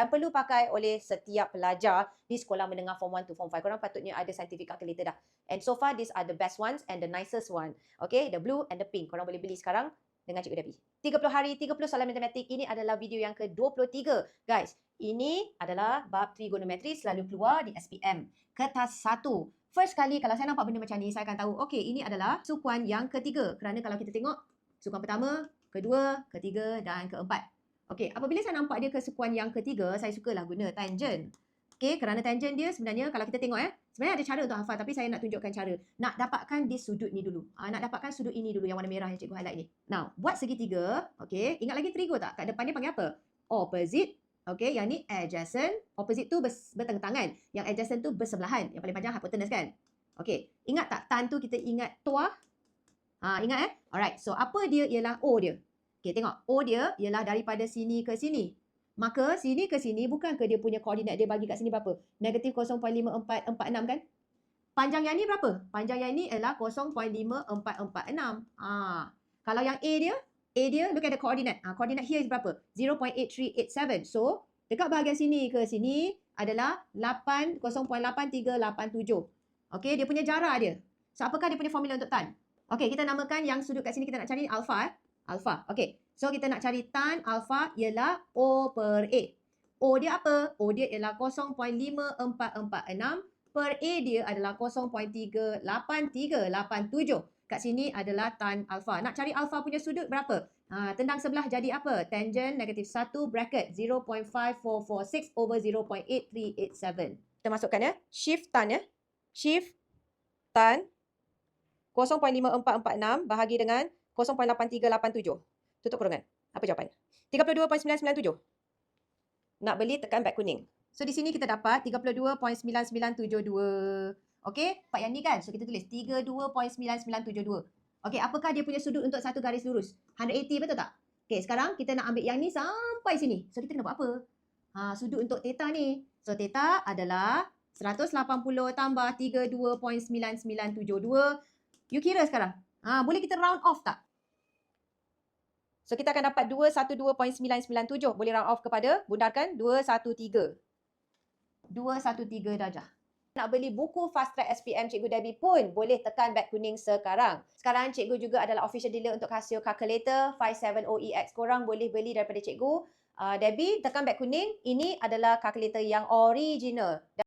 dan perlu pakai oleh setiap pelajar di sekolah menengah form 1 to form 5. Korang patutnya ada scientific calculator dah. And so far, these are the best ones and the nicest one. Okay, the blue and the pink. Korang boleh beli sekarang dengan Cikgu Debbie. 30 hari, 30 soalan matematik. Ini adalah video yang ke-23. Guys, ini adalah bab trigonometri selalu keluar di SPM. Kertas 1. First kali kalau saya nampak benda macam ni, saya akan tahu, okay, ini adalah sukuan yang ketiga. Kerana kalau kita tengok, sukuan pertama, kedua, ketiga dan keempat. Okey, apabila saya nampak dia kesukuan yang ketiga, saya sukalah guna tangent. Okey, kerana tangent dia sebenarnya kalau kita tengok eh, sebenarnya ada cara untuk hafal tapi saya nak tunjukkan cara. Nak dapatkan di sudut ni dulu. Ah, nak dapatkan sudut ini dulu yang warna merah yang cikgu highlight ni. Now, buat segitiga, okey, ingat lagi trigo tak? Kat depan dia panggil apa? Opposite. Okey, yang ni adjacent. Opposite tu bertentangan. Yang adjacent tu bersebelahan. Yang paling panjang hypotenuse kan? Okey, ingat tak tan tu kita ingat tuah? Ha, ingat eh? Alright, so apa dia ialah O dia? Okay, tengok. O dia ialah daripada sini ke sini. Maka sini ke sini bukan ke dia punya koordinat dia bagi kat sini berapa? Negatif 0.5446 kan? Panjang yang ni berapa? Panjang yang ni ialah 0.5446. Ah, kalau yang A dia, A dia look at the coordinate. Ah, coordinate here is berapa? 0.8387. So, dekat bahagian sini ke sini adalah 8 0.8387. Okay, dia punya jarak dia. So, apakah dia punya formula untuk tan? Okay, kita namakan yang sudut kat sini kita nak cari alpha eh. Alpha. Okay. So kita nak cari tan alpha ialah O per A. O dia apa? O dia ialah 0.5446 per A dia adalah 0.38387. Kat sini adalah tan alpha. Nak cari alpha punya sudut berapa? Ha, tendang sebelah jadi apa? Tangent negatif 1 bracket 0.5446 over 0.8387. Kita masukkan ya. Shift tan ya. Shift tan 0.5446 bahagi dengan 0.8387. Tutup kurungan. Apa jawapan? 32.997. Nak beli tekan back kuning. So di sini kita dapat 32.9972. Okey, part yang ni kan. So kita tulis 32.9972. Okey, apakah dia punya sudut untuk satu garis lurus? 180 betul tak? Okey, sekarang kita nak ambil yang ni sampai sini. So kita kena buat apa? Ha, sudut untuk theta ni. So theta adalah 180 tambah 32.9972. You kira sekarang. Ha, boleh kita round off tak? So kita akan dapat 212.997. Boleh round off kepada bundarkan 213. 213 darjah. Nak beli buku Fast Track SPM Cikgu Debbie pun boleh tekan back kuning sekarang. Sekarang Cikgu juga adalah official dealer untuk Casio Calculator 57OEX. Korang boleh beli daripada Cikgu uh, Debbie tekan back kuning. Ini adalah calculator yang original.